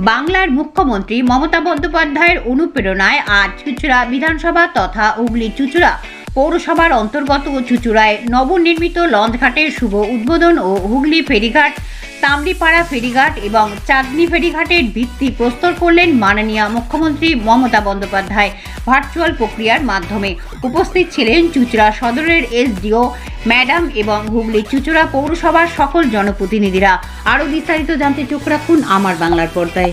বাংলার মুখ্যমন্ত্রী মমতা বন্দ্যোপাধ্যায়ের অনুপ্রেরণায় আজ চুচুড়া বিধানসভা তথা হুগলি চুচুড়া পৌরসভার অন্তর্গত চুচুড়ায় নবনির্মিত লঞ্চঘাটের শুভ উদ্বোধন ও হুগলি ফেরিঘাট তামড়িপাড়া ফেরিঘাট এবং চাঁদনি ফেরিঘাটের ভিত্তি প্রস্তর করলেন মাননীয় মুখ্যমন্ত্রী মমতা বন্দ্যোপাধ্যায়। ভার্চুয়াল প্রক্রিয়ার মাধ্যমে উপস্থিত ছিলেন চুচড়া সদরের এসডিও, ম্যাডাম এবং হুগলি চুচুড়া পৌরসভার সকল জনপ্রতিনিধিরা। আরও বিস্তারিত জানতে চোখ রাখুন আমার বাংলার পর্দায়।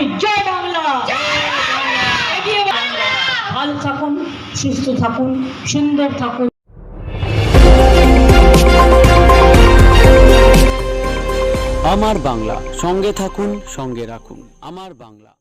বলি। জয় বাংলা। ভালো থাকুন, সুস্থ থাকুন, সুন্দর থাকুন। আমার বাংলা, সঙ্গে থাকুন, সঙ্গে রাখুন। আমার বাংলা।